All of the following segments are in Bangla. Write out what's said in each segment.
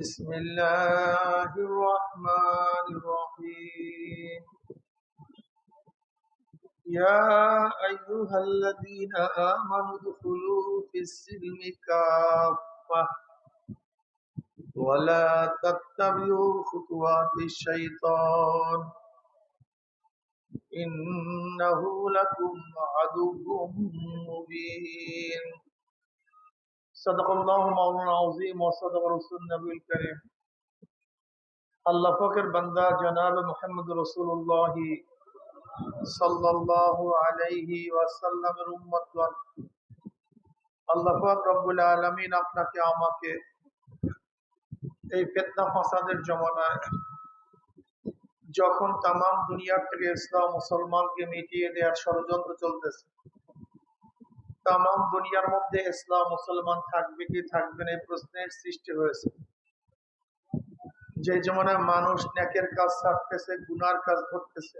بسم الله الرحمن الرحيم. يا أيها الذين آمنوا ادخلوا في السلم كافة. ولا تتبعوا خطوات الشيطان. إنه لكم عدو مبين. صدق الله مولانا العظيم وصدق رسول النبي الكريم আল্লাহ পাকের বান্দা জনাব মোহাম্মদ রসুল্লাহ সাল্লাল্লাহু আলাইহি ওয়াসাল্লামের উম্মতগণ আল্লাহ পাক রব্বুল আলামিন আপনাকে আমাকে এই ফিতনা ফাসাদের জমানায় যখন তাম দুনিয়ার থেকে ইসলাম মুসলমানকে মিটিয়ে দেওয়ার ষড়যন্ত্র চলতেছে তাম দুনিয়ার মধ্যে ইসলাম মুসলমান থাকবে কি থাকবে না এই প্রশ্নের সৃষ্টি হয়েছে। যে জমানায় মানুষ ন্যাকের কাজ ছাড়তেছে, গুনার কাজ ধরতেছে।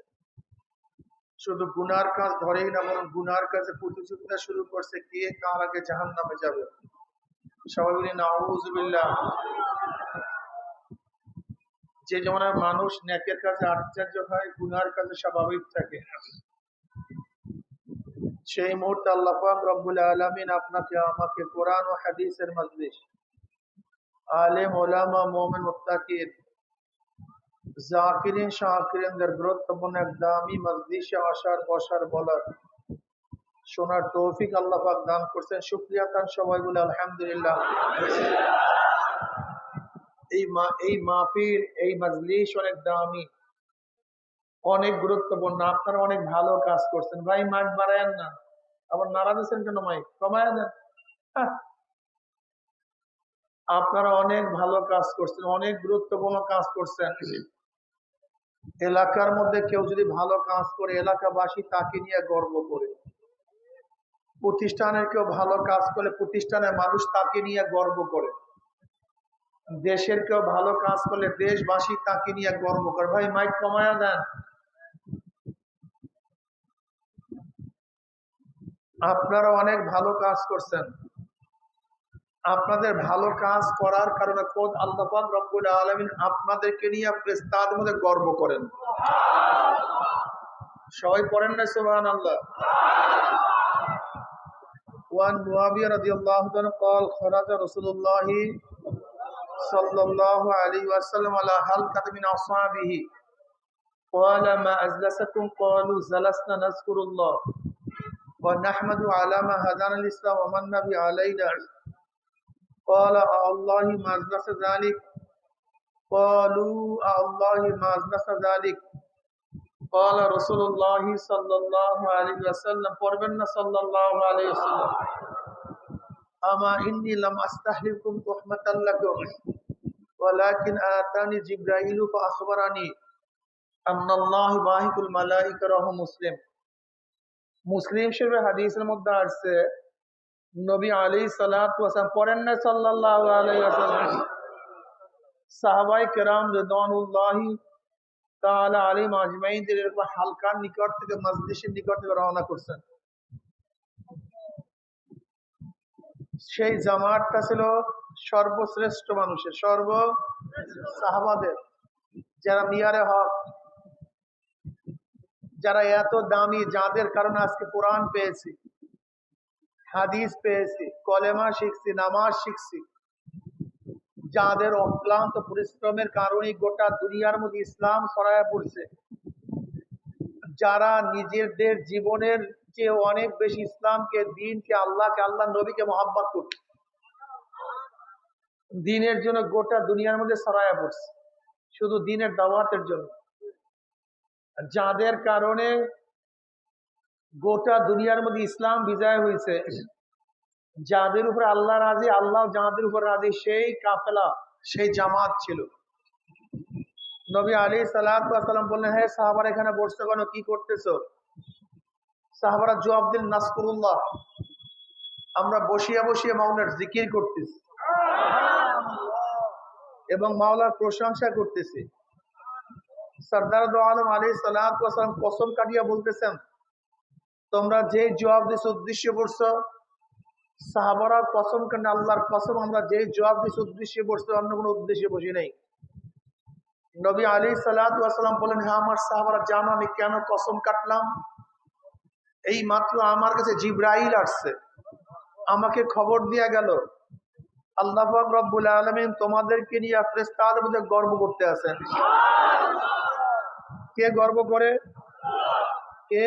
শুধু গুনার কাজ ধরেই না, বরং গুনার কাজে প্রতিযোগিতা শুরু করছে, কে কার আগে জাহান নামে যাবে? সবাই যে জমানায় মানুষ ন্যাকের কাজে আশ্চর্য হয়, গুনার কাজে স্বাভাবিক থাকে। সেই মুহূর্তে আল্লাহ পাক রব্বুল আলামিন আপনাকে আমাকে কোরআন ও হাদিসের মজলিস আলেম ওলামা মোমেন মুত্তাকিদ জাকিরিন শাকিরিনদের গুরুত্বপূর্ণ এক দামি মজলিসে আসার বসার বলার শোনার তৌফিক আল্লাহ পাক দান করছেন শুক্রিয়া তার সবাই বলে আলহামদুলিল্লাহ এই মা এই মাহফিল এই মজলিস অনেক দামি অনেক গুরুত্বপূর্ণ আপনারা অনেক ভালো কাজ করছেন। ভাই মাঠ বাড়ায়েন না। আবার নাড়া দিচ্ছেন কেন মাইক? কমায় দেন। আপনারা অনেক ভালো কাজ করছেন অনেক গুরুত্বপূর্ণ কাজ করছেন। এলাকার মধ্যে কেউ যদি ভালো কাজ করে এলাকাবাসী তাকে নিয়ে গর্ব করে। প্রতিষ্ঠানের কেউ ভালো কাজ করে প্রতিষ্ঠানের মানুষ তাকে নিয়ে গর্ব করে। দেশের কেউ ভালো কাজ করলে দেশবাসী তাকে নিয়ে গর্ব করে ভাই মাইক কমায়া দেন আপনারা অনেক ভালো কাজ করছেন আপনাদের ভালো কাজ করার কারণে খোদ আল্লাহ রব্বুল আলমিন আপনাদেরকে নিয়ে তাদের মধ্যে গর্ব করেন সবাই পড়েন না সুবাহ আল্লাহ وعن معاوية رضي الله عنه قال خرج رسول الله صلى الله عليه وسلم على حلقة من أصحابه. قال ما أجلسكم قالوا جلسنا نذكر الله. ونحمد على ما هدانا الإسلام ومن نبي علينا قال الله ما أجلس ذلك؟ قالوا الله ما أجلس ذلك؟ قال رسول الله صلى الله عليه وسلم قربنا صلى الله عليه وسلم. أما إني لم أستحلفكم تحمة لكم ولكن آتاني جبرائيل فأخبرني أن الله باهك الملائكة راه مسلم মুসলিম শরীফের হাদিসের মধ্যে আসছে নবী আলী সালাম পড়েন না সাল্লাহ আলাইসাল্লাম সাহাবাই কেরাম রেদানুল্লাহি তাহলে আলিম আজমাইনদের এরকম হালকার নিকট থেকে মজলিসের নিকট থেকে রওনা করছেন সেই জামাতটা ছিল সর্বশ্রেষ্ঠ মানুষের, সর্ব সাহাবাদের, যারা মিয়ারে হক, যারা এত দামি, যাদের কারণে আজকে কোরআন পেয়েছি, হাদিস পেয়েছি, কলেমা শিখছি, নামাজ শিখছি, যাদের অক্লান্ত পরিশ্রমের কারণে গোটা দুনিয়ার মধ্যে ইসলাম ছড়ায় পড়ছে, যারা নিজেদের জীবনের চেয়ে অনেক বেশি ইসলামকে, দিনকে, আল্লাহকে, আল্লাহ নবীকে মহাব্বত করছে। দিনের জন্য গোটা দুনিয়ার মধ্যে ছড়ায় পড়ছে। শুধু দিনের দাওয়াতের জন্য। যাদের কারণে গোটা দুনিয়ার মধ্যে ইসলাম বিজয় হয়েছে, যাদের উপর আল্লাহ রাজি, আল্লাহ যাদের উপর রাজি, সেই কাফেলা, সেই জামাত ছিল। নবী আলী সালাম বললেন হ্যাঁ সাহাবার এখানে বসতে কেন? কি করতেছ? সাহাবারা জবাব দিন নাসকুরুল্লাহ আমরা বসিয়া বসিয়া মাওলার জিকির করতেছি এবং মাওলার প্রশংসা করতেছি। সর্দার আলম আলী সালাম কসম কাটিয়া বলতেছেন, তোমরা যে জবাব দিস উদ্দেশ্য করছ সাহাবারা কসম কেন আল্লাহর কসম, আমরা যে জবাব দিচ্ছি উদ্দেশ্যে বসতে অন্য কোনো উদ্দেশ্যে বসি নাই। নবী আলী সালাম বলেন হ্যাঁ আমার সাহাবারা জানো, আমি কেন কসম কাটলাম? এই মাত্র আমার কাছে জিব্রাইল আসছে। আমাকে খবর দিয়া গেল, আল্লাহ রব্বুল আলমিন তোমাদেরকে নিয়ে ফ্রেস্তাদের মধ্যে গর্ব করতে আছেন। কে গর্ব করে? কে?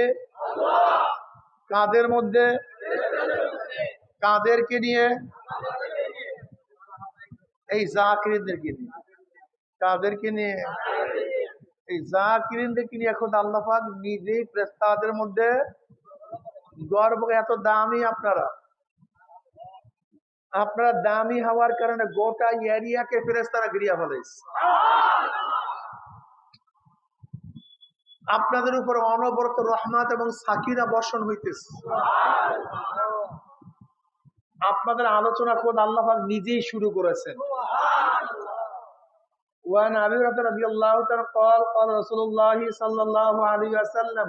কাদের মধ্যে? কাদেরকে নিয়ে? এই জাকিরিনদেরকে নিয়ে। কাদেরকে নিয়ে? এই জাকিরিনদেরকে নিয়ে এখন আল্লাহাক নিজেই প্রেস্তাদের মধ্যে গর্ব এত দামি আপনারা আপনারা দামি হওয়ার কারণে গোটা এরিয়াকে ফেরেস্তারা গিরিয়া ফেলেছে আপনাদের উপর অনবরত রহমাত এবং সাকিরা বর্ষণ হইতেছে আপনাদের আলোচনা খোদ আল্লাহ পাক নিজেই শুরু করেছেন وعن ابي هريره رضي الله تعالى قال قال رسول الله صلى الله عليه وسلم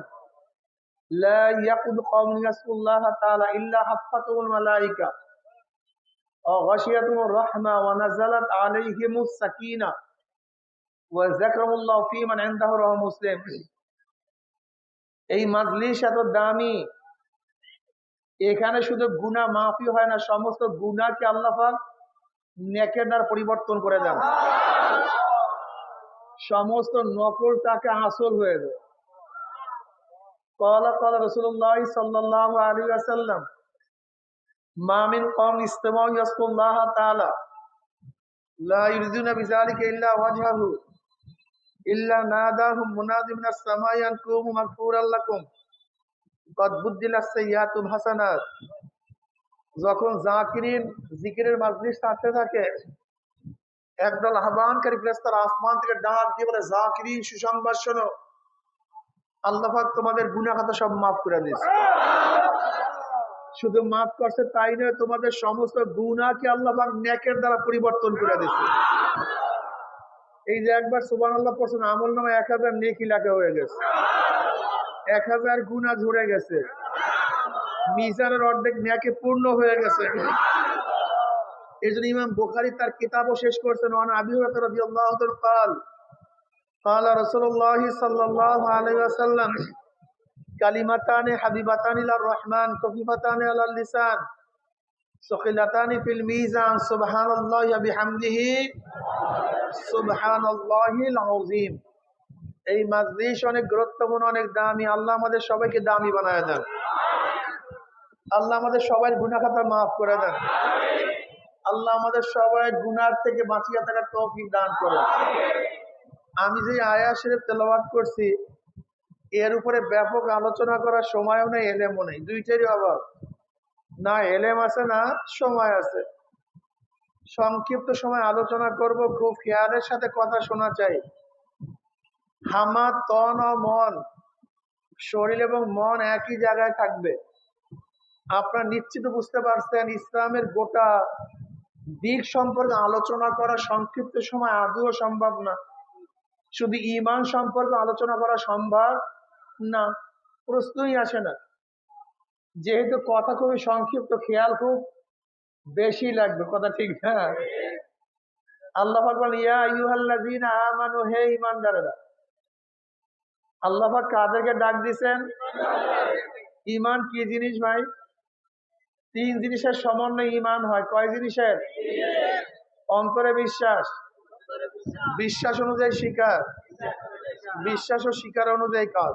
لا يقود قوم يسقوا الله تعالى الا حفتهم الملائكه وغشيتهم الرحمه ونزلت عليهم السكينه وذكرهم الله في من عنده رواه مسلم এই মাজলিস এত দামি এখানে শুধু গুনা মাফি হয় না সমস্ত গুনাকে আল্লাহ নেকের দ্বার পরিবর্তন করে দেন সমস্ত নকল তাকে আসল হয়ে যায় কলা কলা রসুল্লাহ সাল্লাহ আলী আসাল্লাম মামিন কম ইস্তেমা ইয়াসকুল্লাহ তাআলা লা ইরজুনা বিযালিকা ইল্লা ওয়াজহাহু ইল্লা নাদাহুম মুনাদি মিনাস সামাই আন কুমু মাগফুরাল লাকুম কদ বুদ্দিলাস সাইয়াতুম হাসানাত যখন জাকিরিন জিকিরের মাজলিস থাকতে থাকে, একদল আহ্বানকারী ফেরেশতারা আসমান থেকে ডাক দিয়ে বলে, জাকিরিন, সুসংবাদ শোনো। আল্লাহ তোমাদের গুনাহ খাতা সব মাফ করে দিয়েছে। শুধু মাফ করছে তাই নয় তোমাদের সমস্ত গুনাহকে আল্লাহ নেকের দ্বারা পরিবর্তন করে দিয়েছে। এই যে একবার সুবান আল্লাহ পড়ছেন আমল নামে এক হাজার নেকি লেখা হয়ে গেছে। এক হাজার গুণা ঝরে গেছে। মিজানের অর্ধেক ন্যাকে পূর্ণ হয়ে গেছে। এই জন্য ইমাম বোখারি তার কিতাবও শেষ করছেন অন আবি রাদিয়াল্লাহু তাআলা قال قال رسول الله صلى الله عليه وسلم كلمتان حبيبتان الى الرحمن خفيفتان على اللسان ثقيلتان في الميزان سبحان الله وبحمده سبحان الله العظيم এই মাজলিস অনেক গুরুত্বপূর্ণ অনেক দামি আল্লাহ আমাদের সবাইকে দামি বানায় দেন আল্লাহ আমাদের সবাই গুনা খাতা মাফ করে দেন আল্লাহ আমাদের সবাই গুনার থেকে বাঁচিয়ে থাকার তৌফিক দান করে আমি যে আয়া শরীফ তেলাওয়াত করছি, এর উপরে ব্যাপক আলোচনা করার সময়ও নেই, এলেমও নেই। দুইটারই অভাব। না এলেম আছে, না সময় আছে। সংক্ষিপ্ত সময় আলোচনা করব, খুব খেয়ালের সাথে কথা শোনা চাই। হামা, তন ও মন, শরীর এবং মন একই জায়গায় থাকবে। আপনারা নিশ্চিত বুঝতে পারছেন, ইসলামের গোটা দিক সম্পর্কে আলোচনা করা সংক্ষিপ্ত সময় আদৌ সম্ভব না। শুধু ইমান সম্পর্কে আলোচনা করা সম্ভব? না, প্রশ্নই আসে না। যেহেতু কথা খুবই সংক্ষিপ্ত, খেয়াল খুব বেশি লাগবে। কথা ঠিক না? আল্লাহ ভগবান ইয়া হে ঈমানদারেরা। আল্লাহ পাক কাদেরকে ডাক দিছেন? ইমান কি জিনিস ভাই? তিন জিনিসের সমন্বয় ইমান হয়। কয় জিনিসের? অন্তরে বিশ্বাস। বিশ্বাস অনুযায়ী শিকার। বিশ্বাস ও শিকার অনুযায়ী কাজ।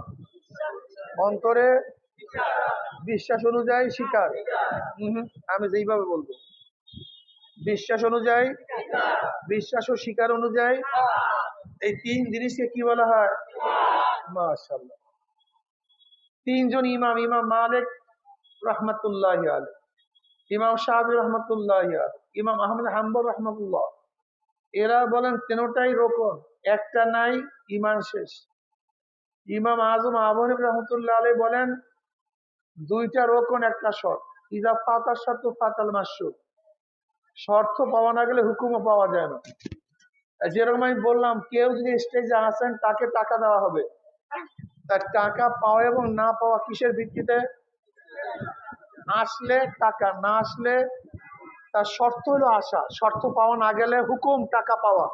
অন্তরে বিশ্বাস অনুযায়ী শিকার। আমি যেইভাবে বলব। বিশ্বাস অনুযায়ী, বিশ্বাস ও শিকার অনুযায়ী এই তিন জিনিসকে কি বলা হয়? তিনজন ইমাম ইমাম মালিক রহমতুল্লাহ আলী ইমাম শাহি রহমতুল্লাহ ইমাম আহমদ হাম্বর রহমতুল্লাহ। এরা বলেন তেনোটাই রোকন, একটা নাই ইমান শেষ। ইমাম আজম আবহানিব রহমতুল্লাহ আলী বলেন, দুইটা রোকন, একটা শর্ত। ইজা ফাতার শর্ত, ফাতাল মাসুর শর্ত পাওয়া না গেলে হুকুমও পাওয়া যায় না। যেরকম আমি বললাম, কেউ যদি স্টেজে আসেন, তাকে টাকা দেওয়া হবে। তার টাকা পাওয়া এবং না পাওয়া কিসের ভিত্তিতে? আসলে টাকা, না আসলে তার শর্ত হলো আশা। শর্ত পাওয়া না গেলে হুকুম, টাকা পাওয়া।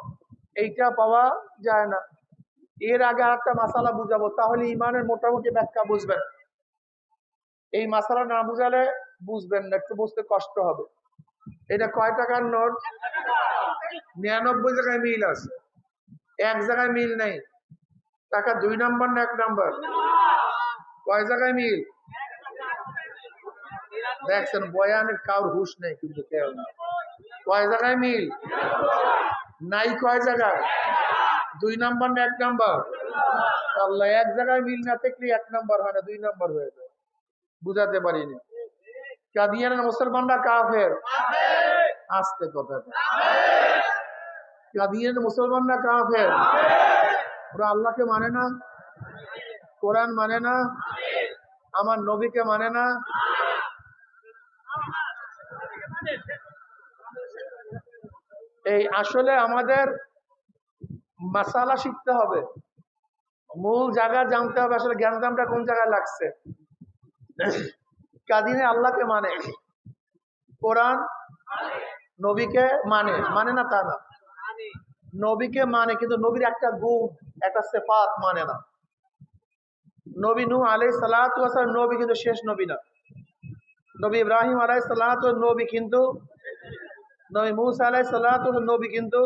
এইটা পাওয়া যায় না। এর আগে আর একটা মাসালা বুঝাবো, তাহলে ইমানের মোটামুটি ব্যাখ্যা বুঝবেন। এই মাসালা না বুঝালে বুঝবেন না, একটু বুঝতে কষ্ট হবে। এটা কয় টাকার নোট? নিরানব্বই জায়গায় মিল আছে। এক জায়গায় মিল নেই। টাকা দুই নম্বর না এক নম্বর? কয় জায়গায় মিল? দেখছেন বয়ানের কাউর হুশ নেই কিন্তু কেউ না কয় জায়গায় মিল নাই কয় জায়গায় দুই নাম্বার না এক নম্বর আল্লাহ এক জায়গায় মিল না থাকলে এক নম্বর হয় না দুই নম্বর হয়ে যায় বুঝাতে পারিনি কাদিয়ানের মুসলমানরা কাফের আসতে কথা কাদিয়ানের মুসলমানরা কাফের ওরা আল্লাহকে মানে না কোরআন মানে না আমার নবীকে মানে না এই আসলে আমাদের মাসালা শিখতে হবে। মূল জায়গা জানতে হবে আসলে জ্ঞানদামটা কোন জায়গায় লাগছে। কাদিনে আল্লাহকে মানে। কোরআন নবীকে মানে। মানে না তা না। নবীকে মানে কিন্তু নবীর একটা গুণ, একটা সেফাত মানে না। নবী নু আলাই সালাত নবী কিন্তু শেষ নবী না। নবী ইব্রাহিম আলাই সালাত নবী কিন্তু নবী মুসা আলাই সালাত নবী কিন্তু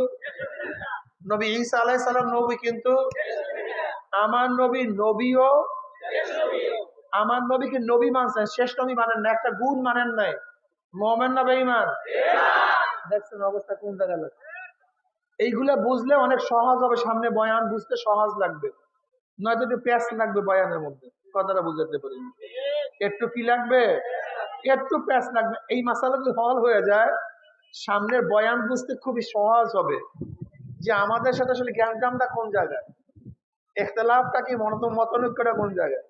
নবী ঈসা আলাই সালাম নবী কিন্তু আমার নবী নবীও আমার নবীকে নবী মানছেন? শেষ নবী মানেন না, একটা গুণ মানেন নাই। মোমেন না বেইমান দেখছেন অবস্থা কোন জায়গায় লাগছে? এইগুলা বুঝলে অনেক সহজ হবে সামনে বয়ান, বুঝতে সহজ লাগবে। নয়তো একটু প্যাস লাগবে বয়ানের মধ্যে। কথাটা বুঝাতে পারি একটু কি লাগবে? একটু প্যাস লাগবে। এই মাসালা যদি হল হয়ে যায় সামনের বয়ান বুঝতে খুবই সহজ হবে যে আমাদের সাথে আসলে জ্ঞানটামটা কোন জায়গায়? এখতলাফটা কি মতনৈক্যটা কোন জায়গায়?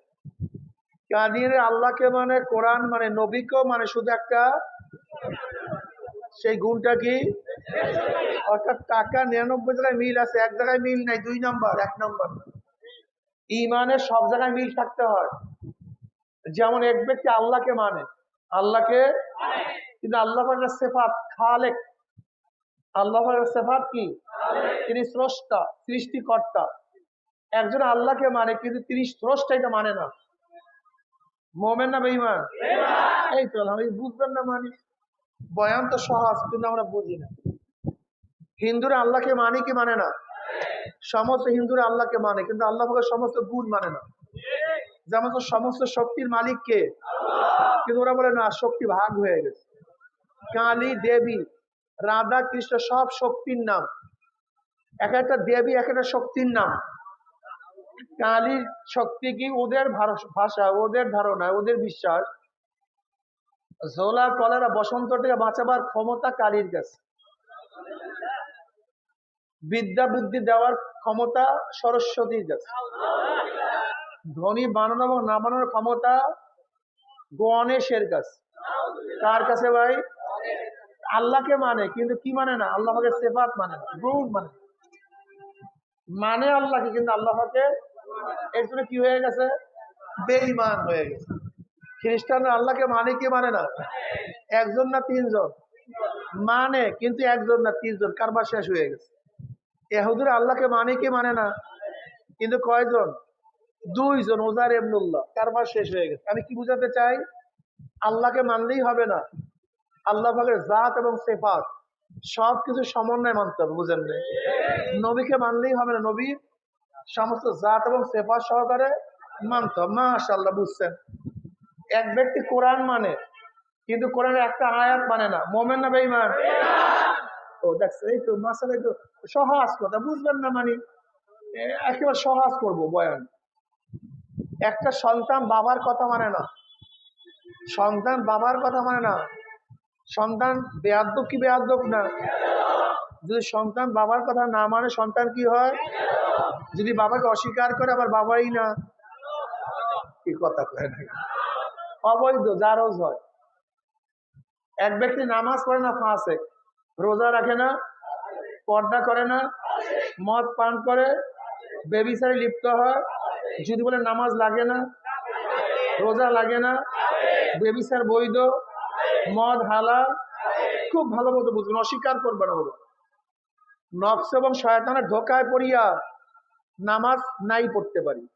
কাদির আল্লাহকে মানে কোরআন মানে নবীকেও মানে শুধু একটা সেই গুণটা কি? অর্থাৎ টাকা নিরানব্বই জায়গায় মিল আছে, এক জায়গায় মিল নাই, দুই নম্বর, এক নম্বর। ইমানের সব জায়গায় মিল থাকতে হয়। যেমন এক ব্যক্তি আল্লাহকে মানে আল্লাহকে কিন্তু আল্লাহ সেফাত খালেক। আল্লাহ সেফাত কি? তিনি স্রষ্টা সৃষ্টিকর্তা। একজন আল্লাহকে মানে কিন্তু তিনি স্রষ্টা এটা মানে না। মোমেন না বেইমান এই তো আমি বুঝবেন না মানে। বয়ান তো সহজ কিন্তু আমরা বুঝি না। হিন্দুরা আল্লাহকে মানে কি মানে না? সমস্ত হিন্দুরা আল্লাহকে মানে কিন্তু আল্লাহ সমস্ত গুণ মানে না। যেমন সমস্ত শক্তির মালিক কে? কিন্তু ওরা বলে না শক্তি ভাগ হয়ে গেছে। কালী দেবী, রাধা কৃষ্ণ সব শক্তির নাম। এক একটা দেবী এক একটা শক্তির নাম। কালীর শক্তি কি ওদের ভাষা, ওদের ধারণা, ওদের বিশ্বাস? ঝোলা কলেরা বসন্ত থেকে বাঁচাবার ক্ষমতা কালীর কাছে। বিদ্যা বুদ্ধি দেওয়ার ক্ষমতা সরস্বতীর কাছে। ধনী বানানো এবং না বানানোর ক্ষমতা গণেশের কাছে। কার কাছে ভাই? আল্লাহকে মানে কিন্তু কি মানে না? আল্লাহকে সেফাত মানে গুণ মানে মানে আল্লাহকে, কিন্তু আল্লাহকে এর জন্য কি হয়ে গেছে? বেইমান হয়ে গেছে। খ্রিস্টানরা আল্লাহকে মানে কি মানে না? একজন না তিনজন? মানে কিন্তু একজন না তিনজন, কারবার শেষ হয়ে গেছে। এহুদুর আল্লাহকে মানে কি মানে না? কিন্তু কয়জন? দুইজন ওজার এমনুল্লাহ কারবার শেষ হয়ে গেছে। আমি কি বুঝাতে চাই? আল্লাহকে মানলেই হবে না। আল্লাহ ভাগের জাত এবং সেফাত সব কিছু সমন্বয় মানতে হবে, বুঝেন নবীকে মানলেই হবে না নবীর সমস্ত জাত এবং সেফাত সহকারে মানতে মাশাল্লাহ বুঝছেন? এক ব্যক্তি কোরআন মানে কিন্তু কোরআনের একটা আয়াত মানে না। মোমেন না বেইমান ও দেখছে এই তো মাসাল, এই তো সহজ কথা, বুঝবেন না মানে? একেবারে সহজ করব, বয়ান। একটা সন্তান বাবার কথা মানে না। সন্তান বাবার কথা মানে না। সন্তান বেয়াদ্দব কি বেয়াদ্দব না? যদি সন্তান বাবার কথা না মানে সন্তান কি হয়? যদি বাবাকে অস্বীকার করে, আবার বাবাই না? কি কথা কয় না? অবৈধ জারজ হয়। এক ব্যক্তি নামাজ পড়ে না ফাঁসে রোজা রাখে না, পর্দা করে না, মদ পান করে বেবিসারে লিপ্ত হয়, যদি বলে নামাজ লাগে না, রোজা লাগে না বেবিসার বৈধ মদ, হালাল, খুব ভালো মতো বুঝবেন, অস্বীকার করবে না বাবা নফস এবং শয়তানের ধোকায় পড়িয়া নামাজ নাই পড়তে পারি।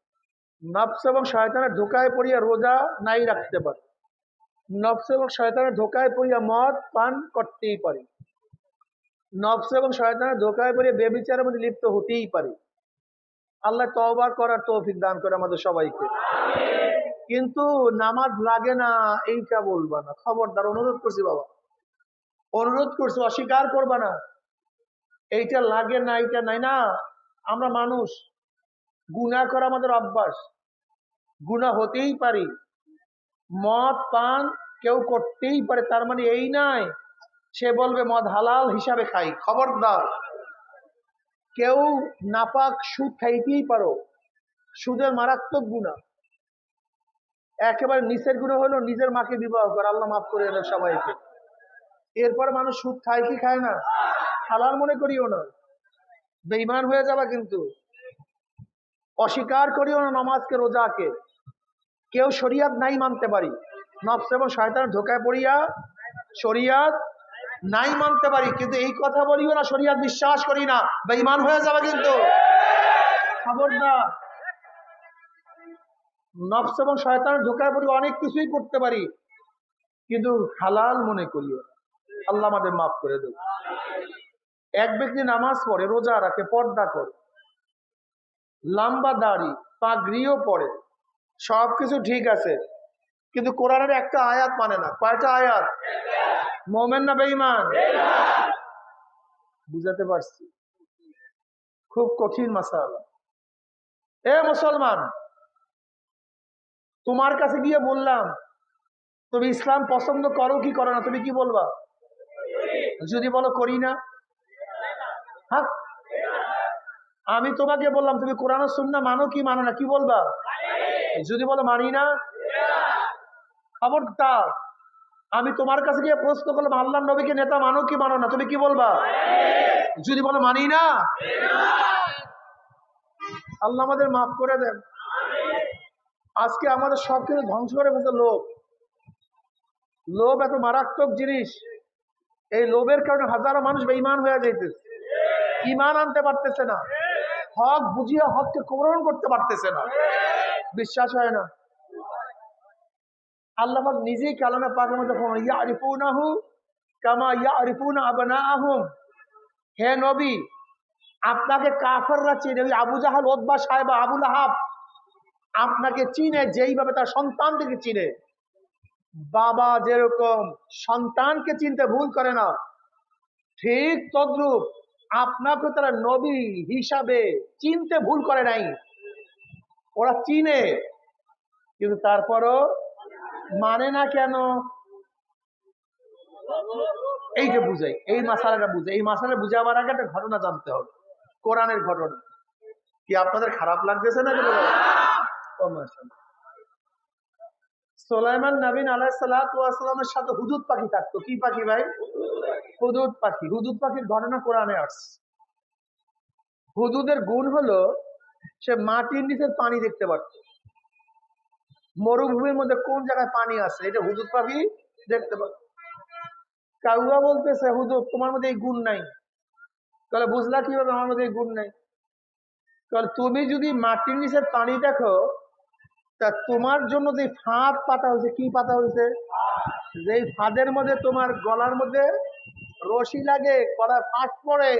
নফস এবং শয়তানের ধোকায় পড়িয়া রোজা নাই রাখতে পারি। নফস এবং শয়তানের ধোকায় পড়িয়া মদ, পান করতেই পারি। নফস এবং শয়তানের ধোকায় পড়িয়া বেবিচারের মধ্যে লিপ্ত হতেই পারি। আল্লাহ তওবা করার তৌফিক দান করে আমাদের সবাইকে। কিন্তু নামাজ লাগে না, এইটা বলবা না। খবরদার, অনুরোধ করছি বাবা। অনুরোধ করছি, অস্বীকার করবা না। এইটা লাগে না, এইটা নাই। না, আমরা মানুষ। গুণা করা আমাদের অভ্যাস। গুণা হতেই পারি। মদ, পান কেউ করতেই পারে, তার মানে এই নাই সে বলবে, মদ হালাল হিসাবে খাই। খবরদার। কেউ নাপাক সুদ খাইতেই পারো। সুদের মারাত্মক গুণা একেবারে নিচের গুণা হলো নিজের মাকে বিবাহ করে, আল্লাহ মাফ করে দেন সবাইকে। এরপর মানুষ সুদ খায় কি খায় না? হালাল মনে করিও না। বেইমান হয়ে যাবা কিন্তু। অস্বীকার করিও না নামাজকে, রোজাকে। কেউ শরিয়াত নাই মানতে পারি। নফস এবং শয়তানের ধোকায় পড়িয়া শরিয়াত নাই মানতে পারি। কিন্তু এই কথা বলিও না, শরিয়াত বিশ্বাস করি না। বেইমান হয়ে যাবে কিন্তু। খবরদার। নফস এবং শয়তানের ধোকায় পড়ি অনেক কিছুই করতে পারি, কিন্তু হালাল মনে করিও আল্লাহ আমাদের মাফ করে দেব। এক ব্যক্তি নামাজ পড়ে, রোজা রাখে, পর্দা করে, লম্বা দাড়ি, পাগড়িও পড়ে সবকিছু ঠিক আছে, কিন্তু কোরআনের একটা আয়াত মানে না। কয়টা আয়াত? মোমেন না বেইমান বুঝাতে পারছি। খুব কঠিন মাসালা। এ মুসলমান তোমার কাছে গিয়ে বললাম, তুমি ইসলাম পছন্দ করো কি করো না, তুমি কি বলবা? যদি বলো, করি না। হ্যাঁ? আমি তোমাকে বললাম, তুমি কোরআন শুননা মানো কি মানো না, কি বলবা? যদি বলো, মানি না। খবরদার, আমি তোমার কাছে গিয়ে প্রশ্ন করলাম আল্লাহ নবীকে নেতা মানো কি মানো না, তুমি কি বলবা? যদি বলো, মানি না। আল্লাহ আমাদের মাফ করে দেন। আজকে আমাদের সব কিছু ধ্বংস করে ফেলছে লোভ। লোভ এত মারাত্মক জিনিস। এই লোভের কারণে হাজারো মানুষ বেঈমান হয়ে যাইতেছে। ইমান আনতে পারতেছে না। হক বুঝিয়ে হককে গ্রহণ করতে পারতেছে না। বিশ্বাস হয় না। আল্লাহ নিজেই কালামে পাকের মধ্যে ইয়া আরিফুনাহু কামা ইয়া আরিফুনা আবনাআহুম। হে নবী, আপনাকে কাফেররা চিনে, ওই আবু জাহাল ওদবা সাহেব আবুল আহাব আপনাকে চিনে, যেইভাবে তার সন্তানদেরকে চিনে। বাবা যেরকম সন্তানকে চিনতে ভুল করে না, ঠিক তদ্রুপ আপনাকে তারা নবী হিসাবে চিনতে ভুল করে নাই। ওরা চিনে, কিন্তু তারপরও মানে না কেন? এইটা বুঝাই এই মাসালাটা বুঝে, এই মাসালা বুঝাবার আগে একটা ঘটনা জানতে হবে, কোরআনের ঘটনা। কি আপনাদের খারাপ লাগতেছে না সোলাইমান নবীন আলাইসালামের সাথে হুদুদ পাখি থাকতো। কি পাখি ভাই? হুদুদ পাখি। হুদুদ পাখির ঘটনা কোরআনে আসছে। হুদুদের গুণ হলো, সে মাটির নিচের পানি দেখতে পারত। মরুভূমির মধ্যে কোন জায়গায় পানি আছে, এটা হুদুদ পাখি দেখতে পারত। কাউয়া বলতেছে, হুদুদ, তোমার মধ্যে এই গুণ নাই। তাহলে বুঝলা কীভাবে আমার মধ্যে এই গুণ নাই? তাহলে তুমি যদি মাটির নিচের পানি দেখো তা তোমার জন্য যে ফাঁদ পাতা হয়েছে, কি পাতা হয়েছে? যে ফাঁদের মধ্যে তোমার গলার মধ্যে রশি লাগে, গলার ফাঁক পড়ে,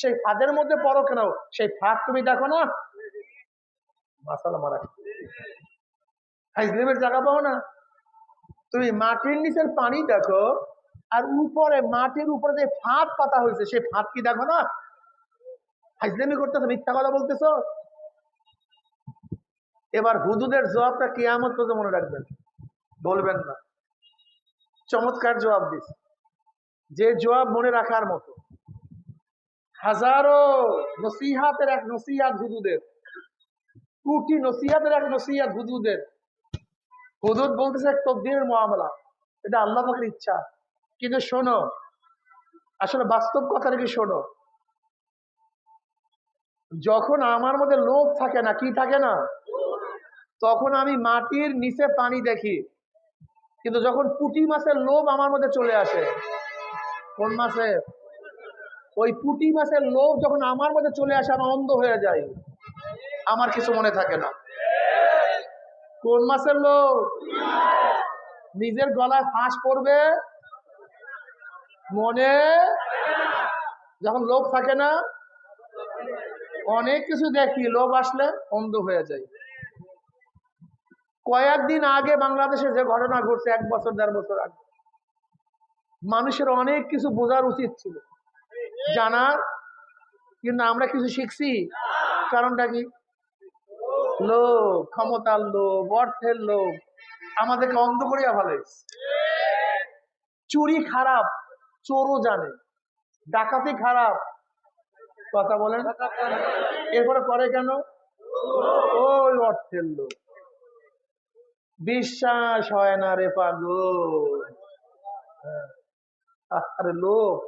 সেই ফাঁদের মধ্যে পড়ো কেন? সেই ফাঁদ তুমি দেখো না? মাসালা মারা। হাইজলিমের জায়গা পাও না। তুমি মাটির নিচের পানি দেখো, আর উপরে, মাটির উপরে যে ফাঁদ পাতা হয়েছে, সেই ফাঁদ কি দেখো না? হাইজলেমি করতেছো, মিথ্যা কথা বলতেছো? এবার হুদুদের জবাবটা কেয়ামত পর্যন্ত মনে রাখবেন। বলবেন না। চমৎকার জবাব দিস যে জবাব মনে রাখার মতো। হাজারো নসিহাতের এক নসিহাত হুদুদের। কোটি নসিহাতের এক নসিহাত হুদুদের। হুদুদ বলতেছে এক তকদিরের মহামলা এটা আল্লাহ পাকের ইচ্ছা। কিন্তু শোনো, আসলে বাস্তব কথা কি শোনো? যখন আমার মধ্যে লোভ থাকে না, কি থাকে না? তখন আমি মাটির নিচে পানি দেখি। কিন্তু যখন পুঁটি মাছের লোভ আমার মধ্যে চলে আসে, কোন মাসে ওই পুঁটি মাছের লোভ যখন আমার মধ্যে চলে আসে, আমি অন্ধ হয়ে যাই। আমার কিছু মনে থাকে না। কোন মাসের লোভ? নিজের গলায় ফাঁস পড়বে, মনে যখন লোভ থাকে না, অনেক কিছু দেখি, লোভ আসলে অন্ধ হয়ে যায় কয়েকদিন আগে বাংলাদেশে যে ঘটনা ঘটছে, এক বছর, দেড় বছর আগে, মানুষের অনেক কিছু বোঝার উচিত ছিল। জানার, কিন্তু আমরা কিছু শিখছি। কারণটা কি? লোভ, ক্ষমতার লোভ, অর্থের লোভ, আমাদেরকে অন্ধ করিয়া ফেলাইছে। চুরি খারাপ, চোরও জানে। ডাকাতি খারাপ, কথা বলেন। এরপরে পরে কেন? ওই অর্থের লোভ। বিশ্বাস হয় না রে পাগল। আরে লোভ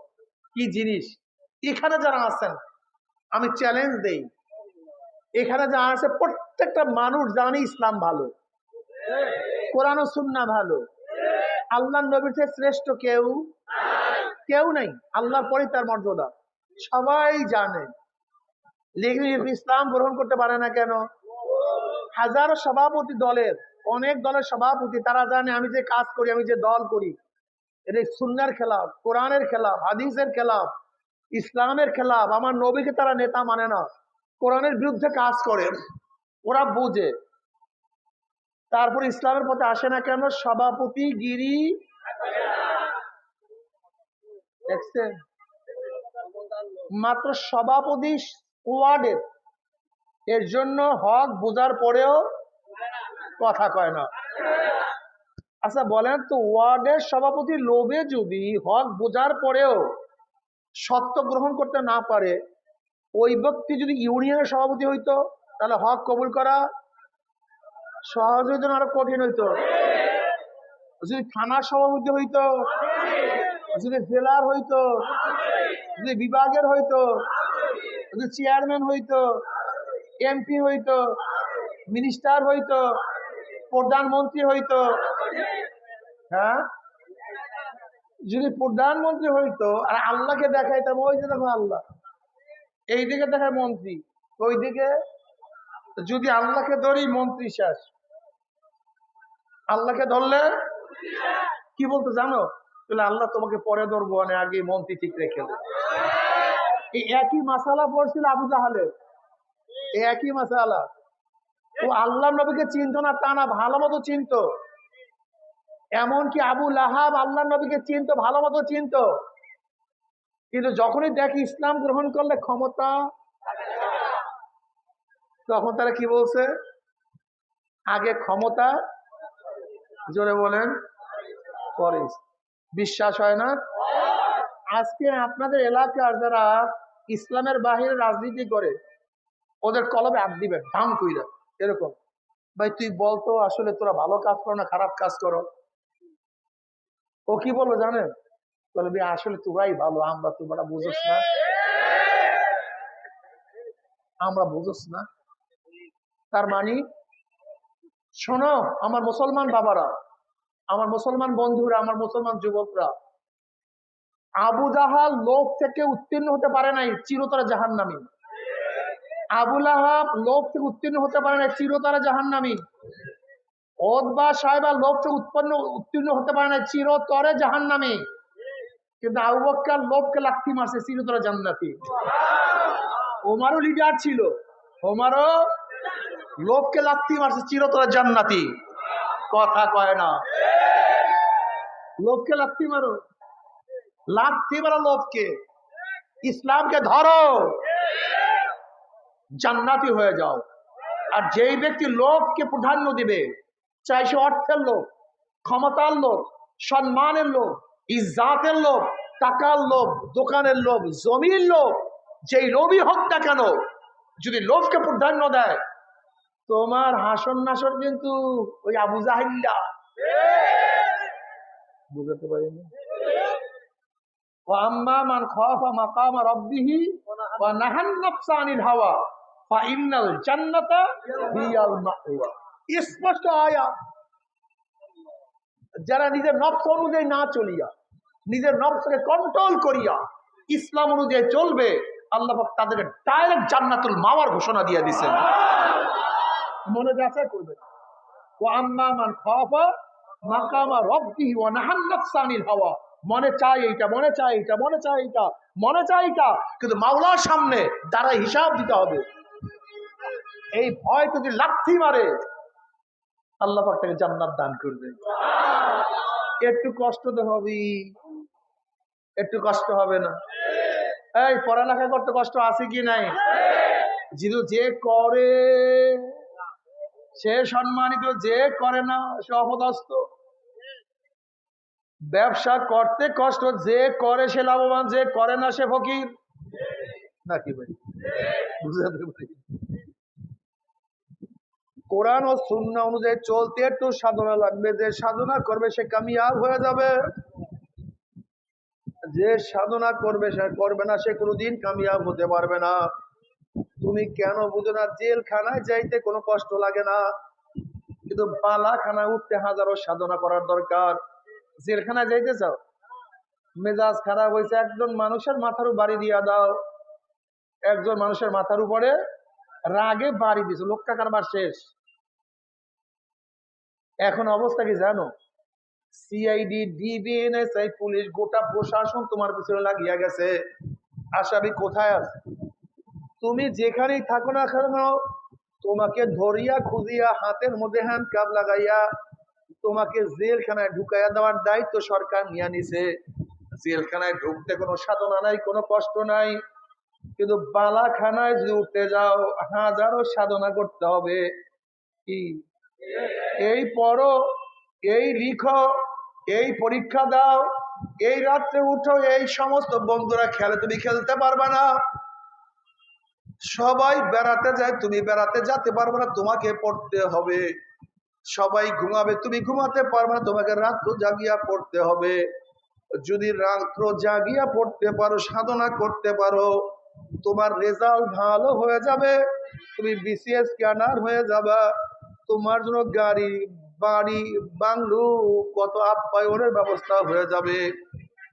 কি জিনিস? এখানে যারা আছেন, আমি চ্যালেঞ্জ দেই। এখানে যারা আছে, প্রত্যেকটা মানুষ জানে ইসলাম ভালো। কোরআন সুন্না ভালো। আল্লাহ নবীর চেয়ে শ্রেষ্ঠ কেউ? কেউ নেই। আল্লাহর পরে তার মর্যাদা। সবাই জানে। লেখক ইসলাম গ্রহণ করতে পারে না কেন? হাজারো সভাপতি দলের অনেক দলের সভাপতি, তারা জানে আমি যে কাজ করি, আমি যে দল করি। এটা সুন্নার খেলাফ, কোরআনের খেলাফ, হাদিসের খেলাফ, ইসলামের খেলাফ, আমার নবীকে তারা নেতা মানে না। কোরআনের বিরুদ্ধে কাজ করে, ওরা বুঝে। তারপর ইসলামের পথে আসে না কেন? সভাপতি, গিরি। মাত্র সভাপতি, ওয়ার্ডের। এর জন্য হক বোঝার পরেও কথা কয় না। আচ্ছা বলেন তো, ওয়ার্ডের সভাপতি লোভে যদি হক বোঝার পরেও সত্য গ্রহণ করতে না পারে, ওই ব্যক্তি যদি ইউনিয়নের সভাপতি হইতো, তাহলে হক কবুল করা সহজ হইতো না, আরও কঠিন হইতো? যদি থানার সভাপতি হইতো, যদি জেলার হইতো, যদি বিভাগের হইতো, যদি চেয়ারম্যান হইতো, এমপি হইতো, মিনিস্টার হইতো প্রধানমন্ত্রী হইতো। হ্যাঁ? যদি প্রধানমন্ত্রী হইতো, আর আল্লাহকে দেখাইতাম, ওই যে দেখো আল্লাহ। এই দিকে দেখায় মন্ত্রী, ওই দিকে যদি আল্লাহকে ধরি, মন্ত্রী শেষ। আল্লাহকে ধরলে কি বলতো জানো? তাহলে আল্লাহ তোমাকে পরে ধরবো মানে আগে মন্ত্রী ঠিক রেখে। এই একই মাসালা পড়ছিল আবু জাহালের। একই মাসালা। ও আল্লাহ নবীকে চিনত না, তা না ভালো মতো চিনত। এমনকি আবু লাহাব আল্লাহ নবীকে চিনত ভালো মতো চিনত। কিন্তু যখনই দেখি ইসলাম গ্রহণ করলে ক্ষমতা, তখন তারা কি বলছে? আগে ক্ষমতা, জোরে বলেন, পরে। বিশ্বাস হয় না? আজকে আপনাদের এলাকার যারা ইসলামের বাহিরে রাজনীতি করে, ওদের কলবে আট দিবেন, ধাম কইরা। এরকম। ভাই, তুই বলতো আসলে তোরা ভালো কাজ করো না, খারাপ কাজ করো। ও কি বলব জানেন? বলবে আসলে তোরাই ভালো, আমরা তোমরা বুঝোস না। আমরা বুঝোস না। তার মানে? শোনো, আমার মুসলমান বাবারা, আমার মুসলমান বন্ধুরা, আমার মুসলমান যুবকরা, আবু জাহাল লোক থেকে উত্তীর্ণ হতে পারে নাই, চিরতরা জাহান নামী আবুল আহাব লোক থেকে উত্তীর্ণ হতে পারে না, চিরতরা সাহেবা লোক থেকে উৎপন্ন, উত্তীর্ণ হতে পারে না, চিরতরে কিন্তু আবু বক্কার লোককে লাথি মারছে, চিরতরা জান্নাতি। ওমারও লিডার ছিল, ওমারও লাথি মারছে জান্নাতি। কথা কয় না। লোককে লাথি মারো। লাথি মারো লোককে ইসলামকে ধরো। জান্নাতি হয়ে যাও। আর যেই ব্যক্তি লোককে প্রাধান্য দিবে, চাই সে অর্থের লোক, ক্ষমতার লোক, সম্মানের লোক ইজাতের লোক, টাকার লোভ দোকানের লোভ জমির লোভ যেই লোভই হোক না কেন, যদি লোভকে প্রাধান্য দেয়, তোমার হাসন নাসর কিন্তু ওই আবু জাহিল্লা বুঝাতে পারিনি? ও আম্মা মান খাওয়া মাকামা রব্বিহি ও নাহান নফসা আনিল হাওয়া। স্পষ্ট যারা নিজের নক্স অনুযায়ী না চলিয়া, নিজের নক্সকে কন্ট্রোল করিয়া ইসলাম অনুযায়ী চলবে, আল্লাহ তাদের ডাইরেক্ট জান্নাতুল মাওয়ার ঘোষণা দিয়ে দিচ্ছেন মনে যাচাই করবে মনে চাই এইটা, মনে চাই এইটা, মনে চাই এইটা, মনে কিন্তু মাওলার সামনে তারা হিসাব দিতে হবে। এই ভয় যদি লাথি মারে, আল্লাহ তাকে জান্নাত দান করবে একটু কষ্ট তো হবেই। একটু কষ্ট হবে না। এই, পড়ালেখা করতে কষ্ট আছে কি নাই? যেহেতু যে করে, সে সম্মানিত, যে করে না, সে অপদস্থ। ব্যবসা করতে কষ্ট, যে করে সে লাভবান, যে করে না সে ফকির। নাকি ভাই? বুঝাতে পারি। কোরআন ও সুন্না অনুযায়ী চলতে একটু সাধনা লাগবে। যে সাধনা করবে সে কামিয়াব হয়ে যাবে। যে সাধনা করবে সে করবে না, সে কোনোদিন কামিয়াব হতে পারবে না। তুমি কেন বুঝো না, জেলখানায় যাইতে কোনো কষ্ট লাগে না। কিন্তু বালাখানায় উঠতে হাজারো সাধনা করার দরকার। জেলখানায় যাইতে চাও? মেজাজ খারাপ হয়েছে, একজন মানুষের মাথার বাড়ি দিয়া দাও। একজন মানুষের মাথার উপরে রাগে বাড়ি দিছে, লোক কারবার শেষ। এখন অবস্থা কি জানো? সিআইডি ডিবিএনএসআই পুলিশ গোটা প্রশাসন তোমার পিছনে লাগিয়া গেছে। আসামি কোথায় আছে? তুমি যেখানেই থাকো না কেন, তোমাকে ধরিয়া খুঁজিয়া হাতের মধ্যে হ্যান্ড কাপ লাগাইয়া তোমাকে জেলখানায় ঢুকাইয়া দেওয়ার দায়িত্ব সরকার নিয়ে নিছে। জেলখানায় ঢুকতে কোনো সাধনা নাই, কোনো কষ্ট নাই। কিন্তু বালাখানায় যদি উঠতে যাও, হাজারো সাধনা করতে হবে। কি এই পড়ো, এই লিখো, এই পরীক্ষা দাও, এই রাত্রে উঠো, এই সমস্ত বন্ধুরা খেলে, তুমি খেলতে পারবে না। সবাই বেড়াতে যায়, তুমি বেড়াতে যেতে পারবে না, তোমাকে পড়তে হবে। সবাই ঘুমাবে, তুমি ঘুমাতে পারবে না, তোমাকে রাত্র জাগিয়া পড়তে হবে। যদি রাত্র জাগিয়া পড়তে পারো, সাধনা করতে পারো, তোমার রেজাল্ট ভালো হয়ে যাবে, তুমি বিসিএস ক্যানার হয়ে যাবা। তোমার জন্য গাড়ি, বাড়ি, বাংলু, কত আপ্যায়নের ব্যবস্থা হয়ে যাবে।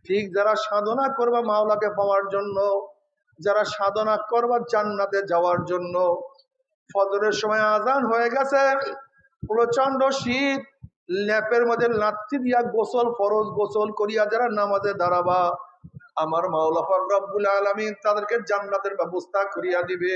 ঠিক যারা সাধনা করবা মাওলাকে পাওয়ার জন্য, যারা সাধনা করবার জান্নাতে যাওয়ার জন্য। ফজরের সময় আজান হয়ে গেছে প্রচণ্ড শীত, ল্যাপের মধ্যে লাথি দিয়া গোসল, ফরজ গোসল করিয়া যারা নামাজে দাঁড়াবা, আমার মাওলা রব্বুল আলমিন তাদেরকে জান্নাতের ব্যবস্থা করিয়া দিবে।